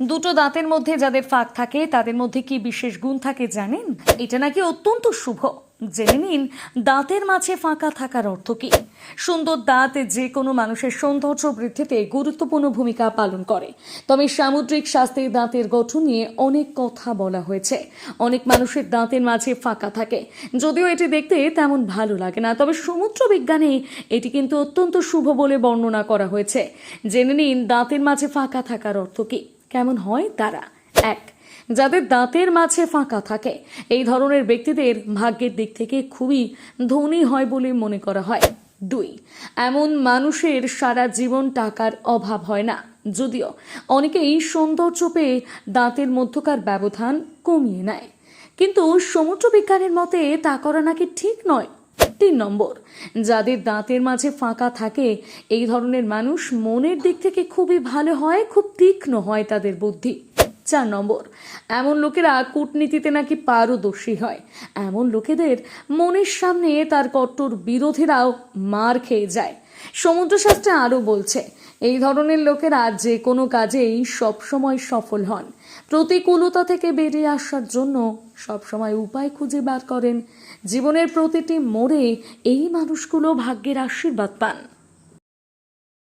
দুটো দাঁতের মধ্যে যাদের ফাঁক থাকে, তাদের মধ্যে কি বিশেষ গুণ থাকে জানেন? এটা নাকি অত্যন্ত শুভ। জেনে নিন, দাঁতের মাঝে ফাঁকা থাকার অর্থ কি? সুন্দর দাঁত যে কোনো মানুষের সৌন্দর্য বৃদ্ধিতে গুরুত্বপূর্ণ ভূমিকা পালন করে। তবে সামুদ্রিক স্বাস্থ্যে দাঁতের গঠন নিয়ে অনেক কথা বলা হয়েছে। অনেক মানুষের দাঁতের মাঝে ফাঁকা থাকে। যদিও এটি দেখতে তেমন ভালো লাগে না, তবে সমুদ্র বিজ্ঞানে এটি কিন্তু অত্যন্ত শুভ বলে বর্ণনা করা হয়েছে। জেনে নিন, দাঁতের মাঝে ফাঁকা থাকার অর্থ কি? কেমন হয়? তারা এক, যাদের দাঁতের মাঝে ফাঁকা থাকে। এই ধরনের ব্যক্তিদের ভাগ্যের দিক থেকে খুবই ধনী হয় বলে মনে করা হয়। দুই, এমন মানুষের সারা জীবন টাকার অভাব হয় না। যদিও অনেকেই সৌন্দর্য পেয়ে দাঁতের মধ্যকার ব্যবধান কমিয়ে নেয়। কিন্তু সমুদ্র বিজ্ঞানের মতে তা করা নাকি ঠিক নয়। তিন নম্বর। যাদের দাঁতের মাঝে ফাঁকা থাকে, এই ধরনের মানুষ মনের দিক থেকে খুবই ভালো হয়, খুব তীক্ষ্ণ হয় তাদের বুদ্ধি। চার নম্বর, এমন লোকেরা কূটনীতিতে নাকি পারদর্শী হয়। এমন লোকেদের মনের সামনে তার কট্টর বিরোধীরাও মার খেয়ে যায়। সমুদ্রশাস্ত্রে আরও বলছে, এই ধরনের লোকেরা যে কোনো কাজেই সবসময় সফল হন। প্রতিকূলতা থেকে বেরিয়ে আসার জন্য সবসময় উপায় খুঁজে বার করেন। জীবনের প্রতিটি মোড়ে এই মানুষগুলো ভাগ্যের আশীর্বাদ পান।